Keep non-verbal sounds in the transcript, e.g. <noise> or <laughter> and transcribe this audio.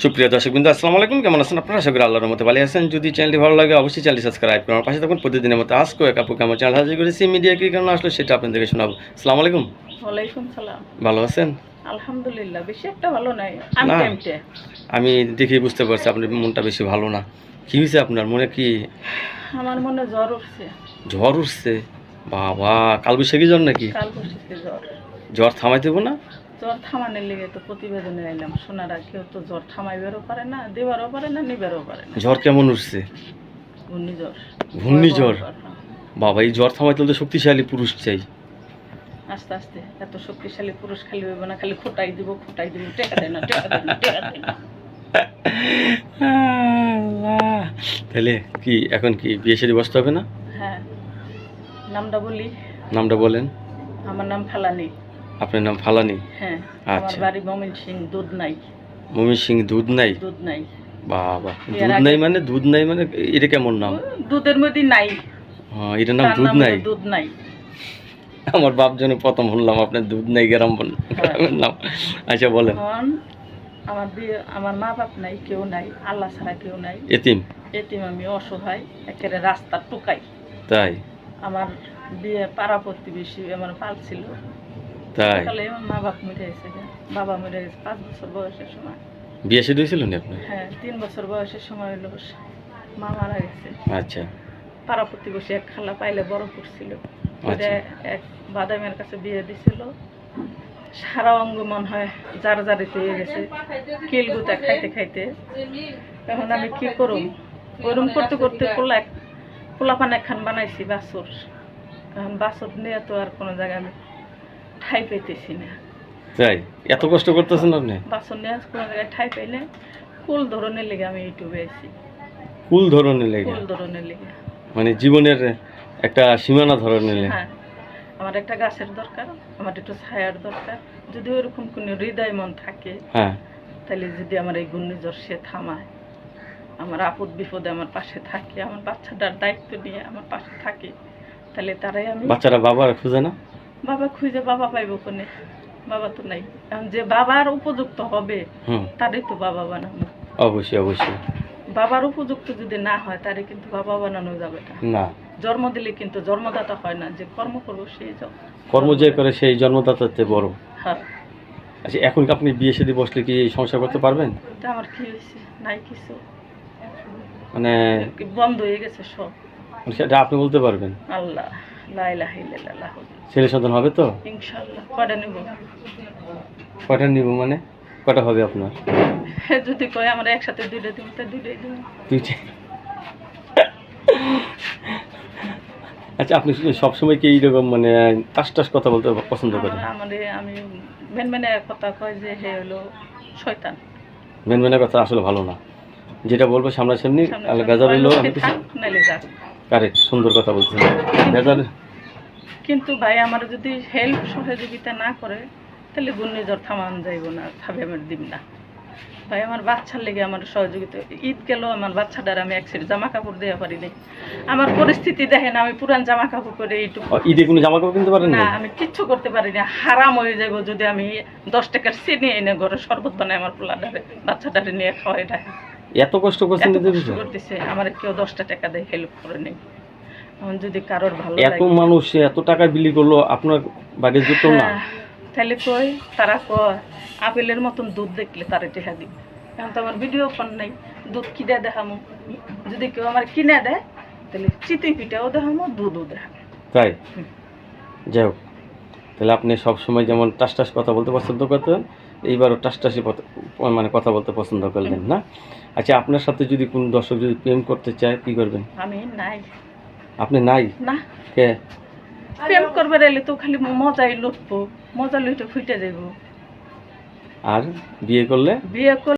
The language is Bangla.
সুপ্রিয় দর্শক বিন্দু আসসালামু আলাইকুম। কেমন আছেন আপনারা? আশা করি আল্লাহর মতো ভালো আছেন। যদি চ্যানেলটি ভালো লাগে অবশ্যই চ্যানেলটি সাবস্ক্রাইব করুন। আমার পাশে থাকুন প্রতিদিনের মতো আজকেও এক আপু কেমন চ্যানেল হাজির করেছি মিডিয়া কি কারণে আসলে সেটা আপনাদেরকে শোনাবো। আসসালামু আলাইকুম। ওয়ালাইকুম সালাম। ভালো আছেন? আলহামদুলিল্লাহ বেশি একটা ভালো নাই। আমি দেখেই বুঝতে পারছি আপনার মনটা বেশি ভালো না। কি হয়েছে আপনার? মনে কি আমার মনে জ্বর উঠছে। ঝড় উঠছে? বাবা কাল বৈশাখী জ্বর নাকি? জ্বর। জ্বর থামাই দেবো না? জ্বর থামানোর লেগে তো প্রতিবেদনে এলাম শোনারা কেউ তো জ্বর থামাইবারও পারে না দেবারও পারে না নিবারও পারে না। জ্বর কেমন উঠছে? ঘূর্ণিঝড়। ঘূর্ণিঝড়? হ্যাঁ। বাবা এই জ্বর থামাইতে হলে তো শক্তিশালী পুরুষ চাই। আস্তে আস্তে এত শক্তিশালী পুরুষ খালি হইব না খালি খোটাই দিব খোটাই দিব টেকা দেয় না টেকা দেয় না টেকা দেয় না। তাহলে কি এখন কি বিয়ে শাদী বসতে হবে না? হ্যাঁ নামটা বলি। নামটা বলেন। আমার নাম ফালানি। আপনার নাম ফালানি? হ্যাঁ আচ্ছা। বাড়ি মমিন সিং দুধ নাই মমি সিং দুধ নাই দুধ নাই বাবা দুধ নাই মানে দুধ নাই মানে এটা কেমন নাম? দুধের মধ্যে নাই। হ্যাঁ এটার নাম দুধ নাই দুধ নাই আমার বাপ জন্য প্রথম শুনলাম আপনার দুধ নাই গ্রাম গ্রামের নাম। আচ্ছা বলেন। আমার বিয়ে আমার মা বাপ নাই কেউ নাই আল্লাহ ছাড়া কেউ নাই। এতিম? এতিম আমি অসহায় একেবারে রাস্তা টুকাই। তাই? আমার বিয়ে পাড়া প্রতিবেশী আমার পাল ছিল। তাই? মা বাপ গেছে গা। বাবা মরে গেছে পাঁচ বছর বয়সের সময়। বিয়ে হয়েছিল না আপনার হ্যাঁ তিন বছর বয়সের সময় হলো মা মারা গেছে। আচ্ছা। পাড়া প্রতিবেশী এক খালা পাইলে বড় করছিল। আচ্ছা। এক বাদামের কাছে বিয়ে দিছিল। সারা অঙ্গ মন হয় যার জারিতে হয়ে গেছে। কিলগুতা খাইতে খাইতে। এখন আমি কি করুম ওরম করতে করতে পোলা পোলাপান একখান বানাইছি বাসর এখন বাসর নিয়ে তো আর কোনো জায়গায় আমি ঠাই পাইতেছি না। তাই? এত কষ্ট করতেছেন আপনি? বাসর নিয়ে কোনো জায়গায় ঠাই পাইলে কুল ধরনের লেগে আমি ইউটিউবে আছি কুল ধরনের লেগে? কুল ধরনের লেগে। মানে জীবনের একটা সীমানা ধরনের লেগে? হ্যাঁ। আমার একটা গাছের দরকার আমার একটু ছায়ার দরকার। যদি ওরকম কোনো হৃদয় মন থাকে হ্যাঁ। তাহলে যদি আমার এই ঘূর্ণিঝড় সে থামায় আমার আপদ বিপদে আমার পাশে থাকে আমার বাচ্চাটার দায়িত্ব নিয়ে আমার পাশে থাকে তাহলে তারাই আমি বাচ্চারা বাবার খুঁজে না? বাবা খুঁজে বাবা পাইব কোনে? বাবা তো নাই। এখন যে বাবার উপযুক্ত হবে তারই তো বাবা বানাবো। অবশ্যই অবশ্যই। বাবার উপযুক্ত যদি না হয় তারে কিন্তু বাবা বানানো যাবে না। না। জন্ম দিলে কিন্তু জন্মদাতা হয় না যে কর্ম করব সেই কর্ম যে করে সেই জন্মদাতার চেয়ে বড়। হ্যাঁ। আচ্ছা এখন কি আপনি বিয়ে শাদী বসলে কি সংসার করতে পারবেন? তা আমার কি হয়েছে? নাই কিছু। মানে বন্ধ হয়ে গেছে সব। সেটা আপনি বলতে পারবেন? আল্লাহ। ছেলে সন্তান হবে তো? কয়টা নেব? মানে? কয়টা হবে আপনার? <laughs> যদি কয় আমরা একসাথে দুইটা দিব তা দুইটাই দিব। দুইটা আচ্ছা আপনি সবসময় কি এইরকম মানে টাস টাস কথা বলতে পছন্দ করেন? আমার আমি মেন মেনে কথা কয় যে হে হলো শয়তান। মেনের কথা আসলে ভালো না। যেটা বলব সামনাসামনি সামনে আলে সামনে বেজার কারেক্ট সুন্দর কথা বলছেন। বেজার কিন্তু ভাই আমার যদি হেল্প সহযোগিতা না করে তাহলে ঘূর্ণিঝড় থামান যাইব না খাবে আমার দিব না। ভাই আমার বাচ্চার লেগে আমার সহযোগিতা ঈদ গেল আমার বাচ্চাটার আমি এক সেট জামা কাপড় দেওয়া পারি নাই। আমার পরিস্থিতি দেখেন আমি পুরান জামা কাপড় পরে এইটুকু। ঈদে কোনো জামা কাপড় কিনতে পারেন না আমি কিচ্ছু করতে পারি না হারাম হয়ে যাব যদি আমি দশ টাকার চিনি এনে ঘরে শরবত বানাই আমার পোলাডারে বাচ্চাটারে নিয়ে খাওয়াই দেয় এত কষ্ট করছেন এত ঈদের কষ্ট করতেছে আমার কেউ দশটা টাকা দেয় হেল্প করে নেই। এখন যদি কারোর ভালো এত মানুষ এত টাকা বিলি করল আপনার বাড়ি জুতো না? হ্যাঁ, তাহলে কই? তারা কয় আপেলের মতন দুধ দেখলে তারে টেহা দিবে। এখন তো আমার ভিডিও ফোন নাই দুধ কিনে দেখামো? যদি কেউ আমার কিনে দেয় তাহলে চিতই পিঠাও দেখামো দুধও দেখামো। তাই। যাই হোক তাহলে আপনি সবসময় যেমন টাস টাস কথা বলতে পছন্দ করতেন এইবারও টাসটাসি মানে কথা বলতে পছন্দ করলেন না? আচ্ছা আপনার সাথে যদি কোন দর্শক যদি প্রেম করতে চায় কি করবেন? আমি নাই। আপনি নাই? না। কে? প্রেম করবে এলে তো খালি মজাই লুটবো। মজা লুটে ফুটে যাইব। আর বিয়ে করলে? বিয়ে করলে